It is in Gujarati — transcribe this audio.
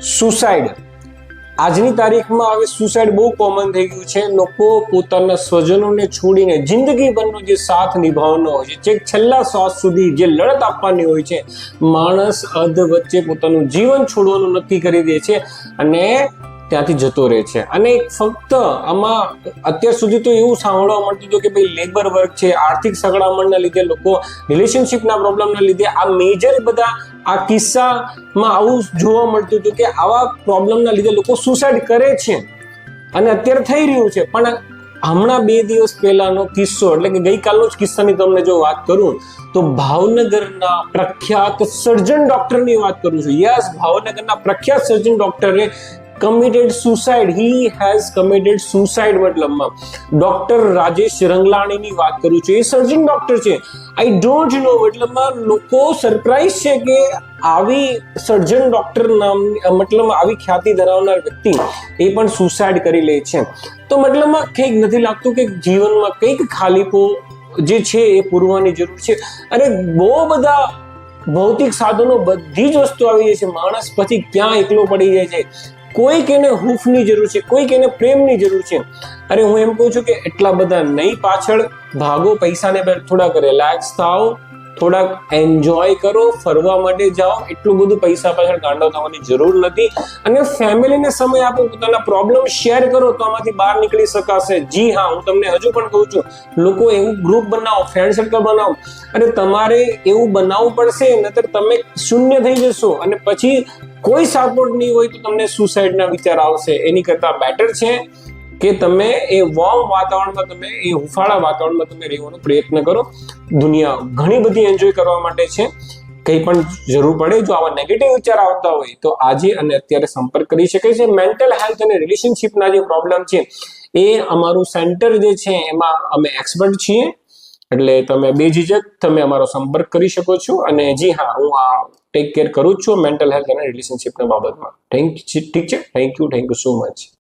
સુસાઇડ આજની તારીખમાં હવે સુસાઇડ બહુ કોમન થઈ ગયું છે. લોકો પોતાના સ્વજનોને છોડીને જિંદગીભરનો જે સાથ નિભાવવાનો હોય છે, જે છેલ્લા શ્વાસ સુધી જે લડત આપવાની હોય છે, માણસ અધ વચ્ચે પોતાનું જીવન છોડવાનું નક્કી કરી દે છે અને ત્યાંથી જતો રહે છે. અને ફક્ત આમાં અત્યાર સુધી તો એવું સાંભળવા મળતું હતું કે ભાઈ લેબર વર્ક છે, આર્થિક સગડામણના લીધે લોકો રિલેશનશિપના પ્રોબ્લેમના લીધે આ મેજર બધા આ કિસ્સામાં આવું જોવા મળતું હતું કે આવા પ્રોબ્લેમના લીધે લોકો સુસાઇડ કરે છે. અને અત્યારે થઈ રહ્યું છે. પણ હમણાં બે દિવસ પહેલાનો કિસ્સો, એટલે કે ગઈકાલનો જ કિસ્સાની તમને જો વાત કરું, તો ભાવનગરના પ્રખ્યાત સર્જન ડોક્ટરની વાત કરું છું. યસ, ભાવનગરના પ્રખ્યાત સર્જન ડોક્ટરે committed suicide he has committed suicide મતલબમાં ડોક્ટર રાજેશ રંગલાણીની વાત કરું છું એ સર્જન ડોક્ટર છે આઈ ડોન્ટ નો મતલબમાં લોકો સરપ્રાઈઝ છે કે આવી સર્જન ડોક્ટર નામ મતલબ આવી ખ્યાતિ ધરાવનાર વ્યક્તિ એ પણ સુસાઇડ કરી લે છે. તો મતલબમાં કંઈક નથી લાગતું કે જીવનમાં કંઈક ખાલીપો જે છે એ પૂરવાની જરૂર છે. અને બહુ બધા ભૌતિક સાધનો બધી જ વસ્તુ આવી જાય છે. માણસ પછી ક્યાં એકલો પડી જાય છે? કોઈક એને હૂફની જરૂર છે કોઈક એને પ્રેમની જરૂર છે. અરે હું એમ કહું છું કે એટલા બધા નહીં પાછળ ભાગો, પૈસાને થોડા થોડાક રિલેક્સ થાઓ થોડાક એન્જોય કરો, ફરવા માટે જાઓ. એટલું બધું પૈસા પાછળ ગાંડો થવાની જરૂર નથી. અને ફેમિલીને સમય આપો, પોતાના પ્રોબ્લેમ શેર કરો, તો આમાંથી બહાર નીકળી શકાશે. જી હા, હું તમને હજુ પણ કહું છું, લોકો એવું ગ્રુપ બનાવો ફ્રેન્ડ સર્કલ બનાવો. અને તમારે એવું બનાવવું પડશે, નહીતર તમે શૂન્ય થઈ જશો. અને પછી કોઈ સપોર્ટ નહીં હોય તો તમને સુસાઇડના વિચાર આવશે. એની કરતાં બેટર છે. કે તમે એ વોર્મ વાતાવરણમાં તમે, એ હુફાળા વાતાવરણમાં તમે રહેવાનો પ્રયત્ન કરો. દુનિયા ઘણી બધી એન્જોય કરવા માટે છે. કંઈ પણ જરૂર પડે, જો આવા નેગેટિવ વિચાર આવતા હોય, તો આજે અને અત્યારે સંપર્ક કરી શકે છે. મેન્ટલ હેલ્થ અને રિલેશનશિપના જે પ્રોબ્લેમ છે, એ અમારું સેન્ટર જે છે, એમાં અમે એક્સપર્ટ છીએ. એટલે તમે બેઝિજક તમે અમારો સંપર્ક કરી શકો છો. અને જી હા, હું આ ટેક કેર કરું છું મેન્ટલ હેલ્થ અને રિલેશનશિપના બાબતમાં. થેન્ક ઠીક છે? Thank you thank you so much